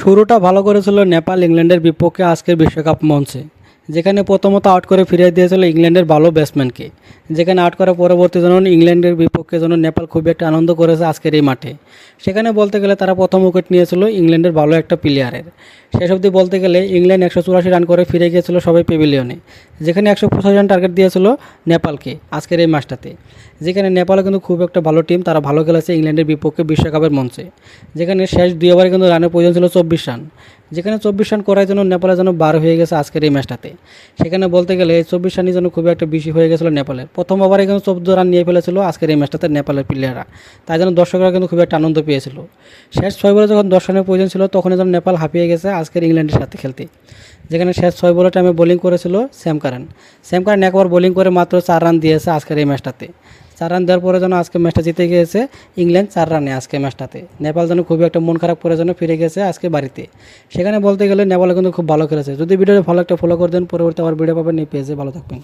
শুরুটা ভালো করেছিল নেপাল ইংল্যান্ডের বিপক্ষে আজকের বিশ্বকাপ মঞ্চে। যেখানে প্রথমত আউট করে ফিরিয়ে দিয়েছিল ইংল্যান্ডের ভালো ব্যাটসম্যানকে যেখানে আউট করার পরবর্তী যেন ইংল্যান্ডের বিপক্ষে যেন নেপাল খুব একটা আনন্দ করেছে আজকের এই মাঠে। সেখানে বলতে গেলে তারা প্রথম উইকেট নিয়েছিল ইংল্যান্ডের ভালো একটা প্লেয়ারের শেষ অবধি বলতে গেলে ইংল্যান্ড একশো চুরাশি রান করে ফিরে গিয়েছিল সবাই পেভিলিয়নে যেখানে একশো পঁচাশি রান টার্গেট দিয়েছিল নেপালকে আজকের এই মাসটাতে যেখানে নেপালও কিন্তু খুব একটা ভালো টিম তারা ভালো খেলেছে ইংল্যান্ডের বিপক্ষে বিশ্বকাপের মঞ্চে। যেখানে শেষ দুই ওভারে কিন্তু রানের প্রয়োজন ছিল চব্বিশ রান যেখানে চব্বিশ রান করার জন্য নেপালের জন্য বার হয়ে গেছে আজকের এই ম্যাচটাতে। সেখানে বলতে গেলে চব্বিশ রানই যেন খুবই একটা বেশি হয়ে গেছিল নেপালের। প্রথম ওভারে কিন্তু চোদ্দ রান নিয়ে ফেলেছিল আজকের এই ম্যাচটাতে নেপালের প্লেয়াররা তাই জন্য দর্শকরা কিন্তু খুবই একটা আনন্দ পেয়েছিল। শেষ ছয় বলে যখন দশ রানের প্রয়োজন ছিল তখন যেন নেপাল হাঁপিয়ে গেছে আজকের ইংল্যান্ডের সাথে খেলতে। যেখানে শেষ ছয় বলের টাইমে বোলিং করেছিল স্যাম কারান। স্যাম কারান একবার বোলিং করে মাত্র চার রান দিয়েছে আজকের এই ম্যাচটাতে। চার রান দেওয়ার পরে যেন আজকে ম্যাচটা জিতে গিয়েছে ইংল্যান্ড চার রানে আজকে ম্যাচটাতে নেপাল যেন খুবই একটা মন খারাপ করে যেন ফিরে গেছে আজকে বাড়িতে। সেখানে বলতে গেলে নেপালে কিন্তু খুব ভালো খেলেছে। যদি ভিডিওটা ভালো একটা ফলো করে দেন, পরবর্তী আবার ভিডিও পাবেন, এই পেজে ভালো থাকবেন।